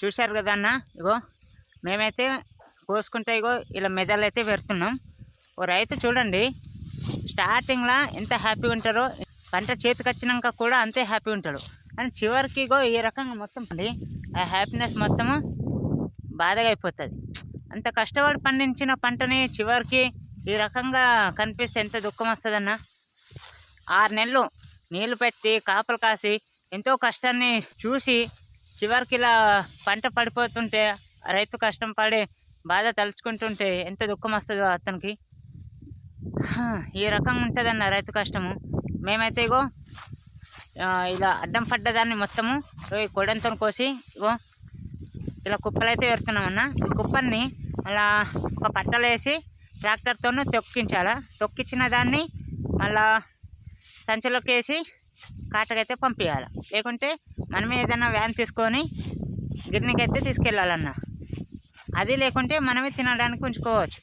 చూశారు కదా అన్న? ఇగో మేమైతే కోసుకుంటే ఇగో ఇలా మెదలు అయితే పెడుతున్నాం. ఓ రైతు చూడండి స్టార్టింగ్లో ఎంత హ్యాపీగా ఉంటారో పంట చేతికి వచ్చినాక కూడా అంతే హ్యాపీ ఉంటాడు. కానీ చివరికి ఇగో ఈ రకంగా మొత్తం అండి ఆ హ్యాపీనెస్ మొత్తము బాధగా అయిపోతుంది. అంత కష్టపడి పండించిన పంటని చివరికి ఈ రకంగా కనిపిస్తే ఎంత దుఃఖం వస్తుందన్న? ఆరు నెలలు నీళ్ళు పెట్టి కాపలు కాసి ఎంతో కష్టాన్ని చూసి చివరికి ఇలా పంట పడిపోతుంటే రైతు కష్టం పడి బాధ తలుచుకుంటుంటే ఎంత దుఃఖం వస్తుందో అతనికి. ఈ రకంగా ఉంటుందన్న రైతు కష్టము. మేమైతే ఇగో ఇలా అడ్డం పడ్డదాన్ని మొత్తము ఈ కొడంతో కోసి ఇగో ఇలా కుప్పలు అయితే పెడుతున్నామన్న. ఈ కుప్పల్ని అలా ఒక పట్టలు వేసి ట్రాక్టర్తో తొక్కించాలా. తొక్కించిన దాన్ని మళ్ళా సంచిలోకి వేసి కాటకైతే పంపించాలి లేకుంటే మనమే ఏదైనా వ్యాన్ తీసుకొని గిర్నీకి అయితే తీసుకెళ్ళాలన్న. అది లేకుంటే మనమే తినడానికి ఉంచుకోవచ్చు.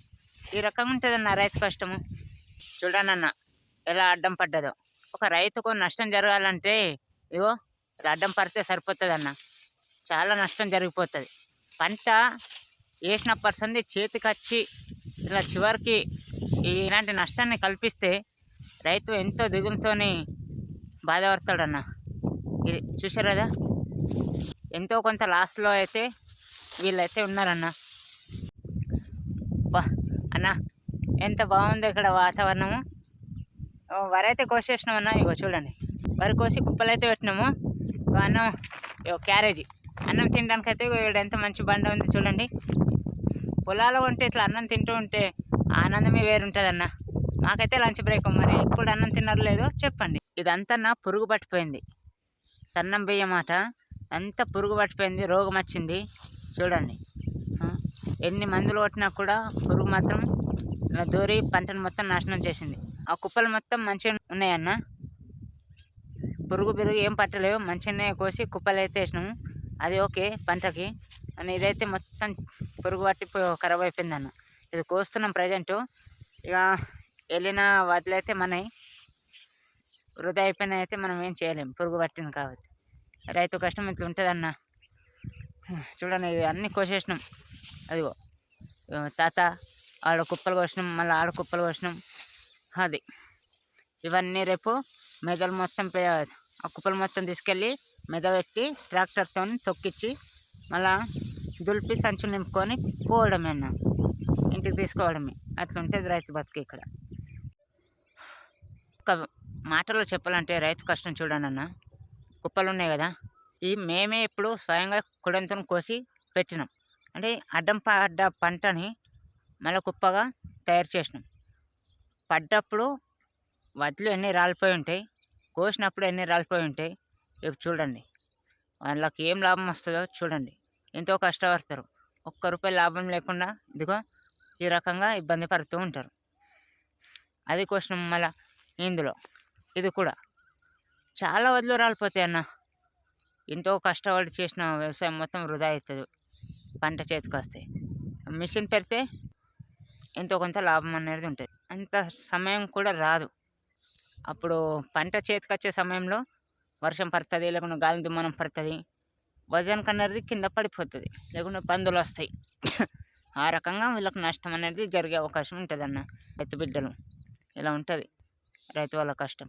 ఈ రకంగా ఉంటుందన్న రైతు కష్టము. చూడండి ఎలా అడ్డం పడ్డదో. ఒక రైతుకు నష్టం జరగాలంటే ఇగో ఇలా అడ్డం పడితే సరిపోతుందన్న. చాలా నష్టం జరిగిపోతుంది. పంట వేసిన పర్సంది చేతికి వచ్చి ఇలా చివరికి ఇలాంటి నష్టాన్ని కల్పిస్తే రైతు ఎంతో దిగులుతోని బాధపడతాడన్న. ఇది చూసారు కదా? ఎంతో కొంత లాస్ట్లో అయితే వీళ్ళైతే ఉన్నారన్న. బా అన్న ఎంత బాగుందో ఇక్కడ వాతావరణము. వరైతే వరి అయితే కోసేసినాం అన్న ఇగో చూడండి. వరి కోసి కుప్పలు అయితే పెట్టినాము అన్నం ఇగో క్యారేజీ. అన్నం తినడానికి అయితే ఇక్కడ ఎంత మంచి బండ ఉంది చూడండి. పొలాలు ఉంటే ఇట్లా అన్నం తింటూ ఉంటే ఆనందమే వేరుంటుందన్న. మాకైతే లంచ్ బ్రేక్ మరి ఇప్పుడు అన్నం తిన్నారు లేదో చెప్పండి. ఇదంతా నా పురుగు పట్టిపోయింది. సన్నం బియ్యం మాట అంతా పురుగు పట్టిపోయింది రోగం వచ్చింది చూడండి. ఎన్ని మందులు కొట్టినా కూడా పురుగు మాత్రం దూరి పంటను మొత్తం నాశనం చేసింది. ఆ కుప్పలు మొత్తం మంచిగా ఉన్నాయన్న. పురుగు పెరుగు ఏం పట్టలేవు మంచిగానే కోసి కుప్పలు అయితే వేసినాము. అది ఓకే పంటకి. అని ఇదైతే మొత్తం పురుగు పట్టి ఖరాబ్ అయిపోయింది అన్న ఇది కోస్తున్నాం ప్రజెంట్. ఇక వెళ్ళిన వాటిలో అయితే మనవి వృధా అయిపోయిన అయితే మనం ఏం చేయలేం. పురుగు పట్టింది కాబట్టి. రైతు కష్టం ఇట్లా ఉంటుందన్న. చూడండి ఇది అన్నీ కోసేసినాం. అదిగో. తాత ఆడ కుప్పలు కోసినాం మళ్ళీ ఆడ కుప్పలు కోసినాం. అది. ఇవన్నీ రేపు మెదలు మొత్తం పే- ఆ కుప్పలు మొత్తం తీసుకెళ్ళి మెద పెట్టి ట్రాక్టర్తో తొక్కిచ్చి మళ్ళా దులిపి సంచులు నింపుకొని పోవడమే అన్న. ఇంటికి తీసుకోవడమే. అట్లా ఉంటుంది రైతు బతుకు ఇక్కడ. మాటల్లో చెప్పాలంటే రైతు కష్టం చూడండి అన్న. కుప్పలు ఉన్నాయి కదా. ఈ మేమే ఇప్పుడు స్వయంగా కుడంతో కోసి పెట్టినాం. అంటే అడ్డం పడ్డ పంటని మళ్ళీ కుప్పగా తయారు చేసినాం. పడ్డప్పుడు వడ్లు ఎన్ని రాలిపోయి ఉంటాయి కోసినప్పుడు ఎన్ని రాలిపోయి ఉంటాయి ఇప్పుడు చూడండి. వాళ్ళకి ఏం లాభం వస్తుందో చూడండి. ఎంతో కష్టపడతారు. ఒక్క రూపాయి లాభం లేకుండా ఇదిగో ఈ రకంగా ఇబ్బంది పడుతూ ఉంటారు. అది కోసినాం మళ్ళీ ఇందులో. ఇది కూడా. చాలా వడ్లు రాలిపోతాయి అన్న. ఎంతో కష్టపడి చేసిన వ్యవసాయం మొత్తం వృధా అవుతుంది పంట చేతికి వస్తాయి మిషన్ పెడితే ఎంతో కొంత లాభం అనేది ఉంటుంది. అంత సమయం కూడా రాదు. అప్పుడు పంట చేతికి వచ్చే సమయంలో వర్షం పడుతుంది లేకుంటే గాలి దుమ్మానం పడుతుంది. వజన్ అనేది కింద పడిపోతుంది. లేకుంటే పందులు వస్తాయి. ఆ రకంగా వీళ్ళకి నష్టం అనేది జరిగే అవకాశం ఉంటుంది అన్న రైతు బిడ్డలు. ఇలా ఉంటుంది. రైతు వాళ్ళ కష్టం.